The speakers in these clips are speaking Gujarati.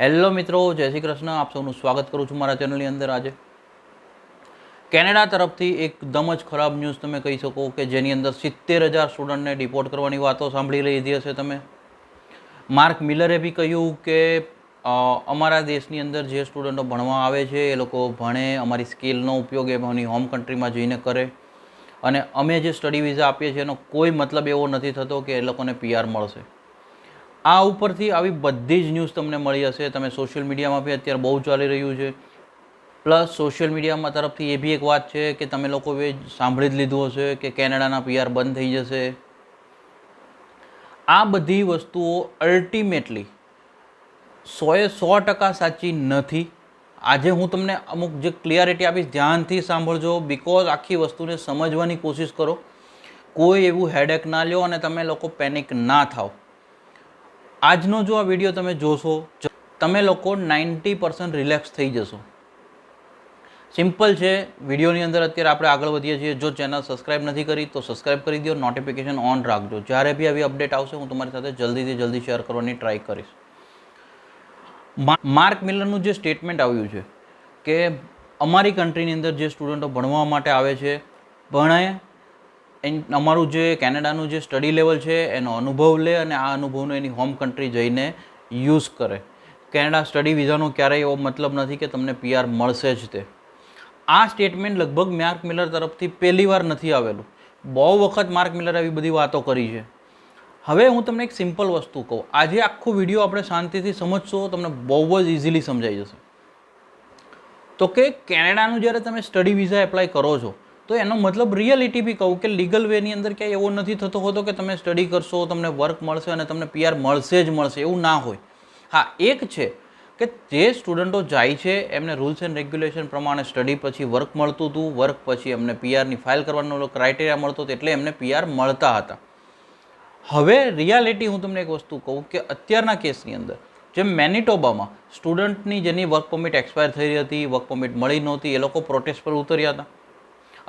હેલો મિત્રો, જય શ્રી કૃષ્ણ. આપ સૌનું સ્વાગત કરું છું મારા ચેનલની અંદર આજે. કેનેડા તરફથી એકદમ જ ખરાબ ન્યૂઝ તમે કહી શકો કે જેની અંદર સિત્તેર હજાર સ્ટુડન્ટને ડિપોર્ટ કરવાની વાતો સાંભળી લીધી હશે તમે. માર્ક મિલરે બી કહ્યું કે અમારા દેશની અંદર જે સ્ટુડન્ટો ભણવા આવે છે, એ લોકો ભણે, અમારી સ્કિલનો ઉપયોગ એમની હોમ કન્ટ્રીમાં જઈને કરે. અને અમે જે સ્ટડી વિઝા આપીએ છીએ, એનો કોઈ મતલબ એવો નથી થતો કે એ લોકોને પીઆર મળશે. આ ઉપરથી આવી બધી જ ન્યૂઝ તમને મળી હશે. તમે સોશિયલ મીડિયામાં બી અત્યારે બહુ ચાલી રહ્યું છે. પ્લસ સોશિયલ મીડિયામાં તરફથી એ બી એક વાત છે કે તમે લોકો એ સાંભળી જ લીધું હશે કે કેનેડાના પીઆર બંધ થઈ જશે. આ બધી વસ્તુઓ અલ્ટિમેટલી સોએ સો ટકા સાચી નથી. આજે હું તમને અમુક જે ક્લિયરિટી આપીશ ધ્યાનથી સાંભળજો બિકોઝ આખી વસ્તુને સમજવાની કોશિશ કરો. કોઈ એવું હેડેક ના લ્યો અને તમે લોકો પેનિક ના થાઓ. આજનો જો આ વીડિયો તમે જોશો તમે લોકો નાઇન્ટી પર્સન્ટ રિલેક્સ થઈ જશો. સિમ્પલ છે વિડીયોની અંદર અત્યારે આપણે આગળ વધીએ છીએ. જો ચેનલ સબસ્ક્રાઇબ નથી કરી, તો સબસ્ક્રાઇબ કરી દો નોટિફિકેશન ઓન રાખજો. જ્યારે બી આવી અપડેટ આવશે, હું તમારી સાથે જલ્દીથી જલ્દી શેર કરવાની ટ્રાય કરીશ. માર્ક મિલરનું જે સ્ટેટમેન્ટ આવ્યું છે, કે અમારી કન્ટ્રીની અંદર જે સ્ટુડન્ટો ભણવા માટે આવે છે, ભણે અમારું જે કેનેડાનું જે સ્ટડી લેવલ છે, એનો અનુભવ લે અને આ અનુભવનો એની હોમ કન્ટ્રી જઈને યુઝ કરે. કેનેડા સ્ટડી વિઝાનો ક્યારેય એવો મતલબ નથી કે તમને પીઆર મળશે જ તે. આ સ્ટેટમેન્ટ લગભગ માર્ક મિલર તરફથી પહેલી વાર નથી આવેલું. બહુ વખત માર્ક મિલરે આવી બધી વાતો કરી છે. હવે હું તમને એક સિમ્પલ વસ્તુ કહું. આજે આખો વીડિયો આપણે શાંતિથી સમજશો તમને બહુ જ ઇઝીલી સમજાઈ જશે. તો કે કેનેડાનું જ્યારે તમે સ્ટડી વિઝા એપ્લાય કરો છો તો એનો મતલબ રિયાલિટી બી કહું કે લીગલ વેની અંદર ક્યાંય એવો નથી થતો હોતો કે તમે સ્ટડી કરશો, તમને વર્ક મળશે અને તમને પીઆર મળશે જ મળશે, એવું ના હોય. હા, એક છે કે જે સ્ટુડન્ટો જાય છે, એમને રૂલ્સ એન્ડ રેગ્યુલેશન પ્રમાણે સ્ટડી પછી વર્ક મળતું હતું વર્ક પછી એમને પીઆરની ફાઇલ કરવાનો ક્રાઇટેરિયા મળતો હતો એટલે એમને પીઆર મળતા હતા. હવે રિયાલિટી હું તમને એક વસ્તુ કહું કે અત્યારના કેસની અંદર, જેમ મેનિટોબામાં સ્ટુડન્ટની જેની વર્ક પરમિટ એક્સપાયર થઈ રહી હતી વર્ક પરમિટ મળી નહોતી, એ લોકો પ્રોટેસ્ટ પર ઉતર્યા હતા.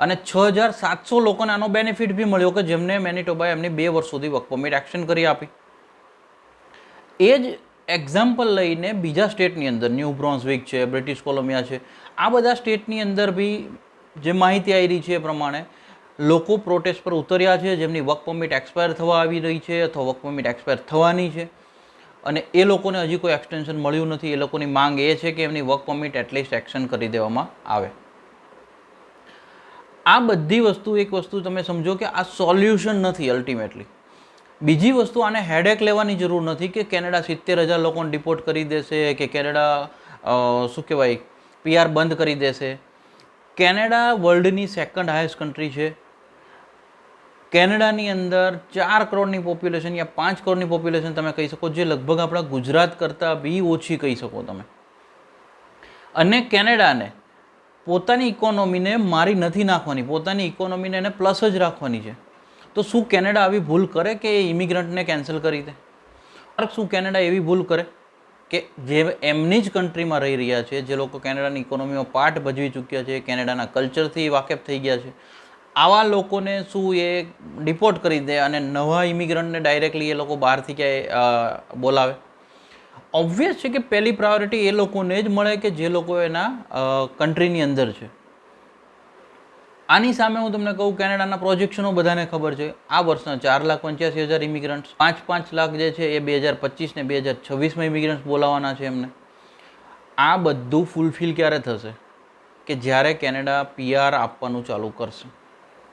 અને છ હજાર સાતસો લોકોને આનો બેનિફિટ બી મળ્યો કે જેમને મેનિટોબાએ એમની બે વર્ષ સુધી વર્ક પરમિટ એક્શન કરી આપી. એ જ એક્ઝામ્પલ લઈને બીજા સ્ટેટની અંદર ન્યૂ બ્રોન્ઝવિક છે બ્રિટિશ કોલંબિયા છે, આ બધા સ્ટેટની અંદર બી જે માહિતી આવી રહી છે એ પ્રમાણે લોકો પ્રોટેસ્ટ પર ઉતર્યા છે, જેમની વર્ક પરમિટ એક્સપાયર થવા આવી રહી છે અથવા વર્ક પરમિટ એક્સપાયર થવાની છે. અને એ લોકોને હજી કોઈ એક્સટેન્શન મળ્યું નથી. એ લોકોની માંગ એ છે કે એમની વર્ક પરમિટ એટલીસ્ટ એક્શન કરી દેવામાં આવે. આ બધી વસ્તુ, એક વસ્તુ તમે સમજો કે આ સોલ્યુશન નથી અલ્ટિમેટલી બીજી વસ્તુ, આને હેડેક લેવાની જરૂર નથી કે કેનેડા સિત્તેર હજાર લોકોને ડિપોર્ટ કરી દેશે કે કેનેડા શું કહેવાય પીઆર બંધ કરી દેશે. કેનેડા વર્લ્ડની સેકન્ડ હાઈએસ્ટ કન્ટ્રી છે. કેનેડાની અંદર ચાર કરોડની પોપ્યુલેશન યા પાંચ કરોડની પોપ્યુલેશન તમે કહી શકો, જે લગભગ આપણા ગુજરાત કરતાં બી ઓછી કહી શકો તમે. અને કેનેડાને પોતાની ઇકોનોમીને મારી નથી નાખવાની, પોતાની ઇકોનોમીને એને પ્લસ જ રાખવાની છે. તો શું કેનેડા આવી ભૂલ કરે કે એ ઇમિગ્રન્ટને કેન્સલ કરી દે? શું કેનેડા એવી ભૂલ કરે કે જે એમની જ કન્ટ્રીમાં રહી રહ્યા છે, જે લોકો કેનેડાની ઇકોનોમીમાં પાર્ટ ભજવી ચૂક્યા છે, કેનેડાના કલ્ચરથી વાકેફ થઈ ગયા છે. આવા લોકોને શું એ ડિપોર્ટ કરી દે અને નવા ઇમિગ્રન્ટને ડાયરેક્ટલી એ લોકો બહારથી ક્યાંય બોલાવે? ઓબ્વિયસ છે કે પહેલી પ્રાયોરિટી એ લોકોને જ મળે કે જે લોકો એના કન્ટ્રીની અંદર છે. આની સામે હું તમને કહું, કેનેડાના પ્રોજેક્શનો બધાને ખબર છે. આ વર્ષના ચાર લાખ પંચ્યાસી હજાર ઇમિગ્રન્ટ્સ પાંચ પાંચ લાખ જે છે એ બે હજાર પચીસ ને બે હજાર છવ્વીસમાં ઇમિગ્રન્ટ્સ બોલાવવાના છે એમને. આ બધું ફૂલફિલ ક્યારે થશે? કે જ્યારે કેનેડા પીઆર આપવાનું ચાલુ કરશે.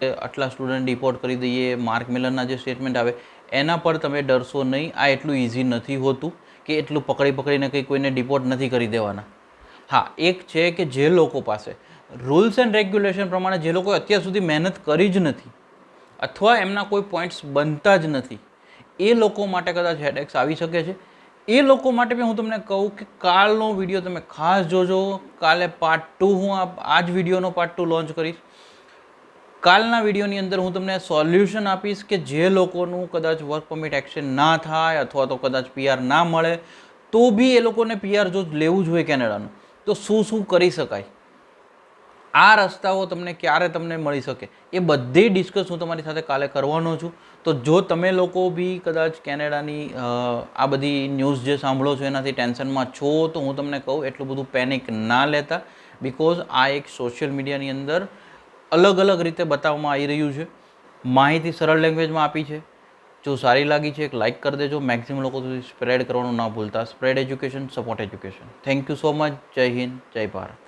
આટલા સ્ટુડન્ટ ડિપોર્ટ કરી દઈએ, માર્ક મિલરના જે સ્ટેટમેન્ટ આવે, એના પર તમે ડરશો નહીં. આ એટલું ઇઝી નથી હોતું. કે એટલું પકડી પકડીને કંઈ કોઈને ડિપોર્ટ નથી કરી દેવાના. હા, એક છે કે જે લોકો પાસે રૂલ્સ એન્ડ રેગ્યુલેશન પ્રમાણે જે લોકોએ અત્યાર સુધી મહેનત કરી જ નથી અથવા એમના કોઈ પોઈન્ટ્સ બનતા જ નથી, એ લોકો માટે કદાચ હેડેક્સ આવી શકે છે. એ લોકો માટે બી હું તમને કહું કે કાલનો વીડિયો તમે ખાસ જોજો. કાલે પાર્ટ ટુ હું આ જ વિડીયોનો પાર્ટ ટુ લોન્ચ કરીશ. કાલના વિડીયોની અંદર હું તમને સોલ્યુશન આપીશ કે જે લોકોનું કદાચ વર્ક પરમિટ એક્શન ના થાય અથવા તો કદાચ પીઆર ના મળે, તો બી એ લોકોને પીઆર જો લેવું જોઈએ કેનેડાનું, તો શું શું કરી શકાય? આ રસ્તાઓ તમને ક્યારે તમને મળી શકે? એ બધી ડિસ્કસ હું તમારી સાથે કાલે કરવાનો છું. તો જો તમે લોકો બી કદાચ કેનેડાની આ બધી ન્યૂઝ જે સાંભળો છો એનાથી ટેન્શનમાં છો, તો હું તમને કહું એટલું બધું પેનિક ના લેતા બિકોઝ આ એક સોશિયલ મીડિયાની અંદર અલગ અલગ રીતે બતાવવામાં આવી રહ્યું છે. માહિતી સરળ લેંગ્વેજમાં આપી છે. જો સારી લાગી છે, એક લાઇક કરી દેજો. મેક્સિમમ લોકો સુધી સ્પ્રેડ કરવાનું ના ભૂલતા. Spread education support education thank you so much જય હિન્દ, જય ભારત.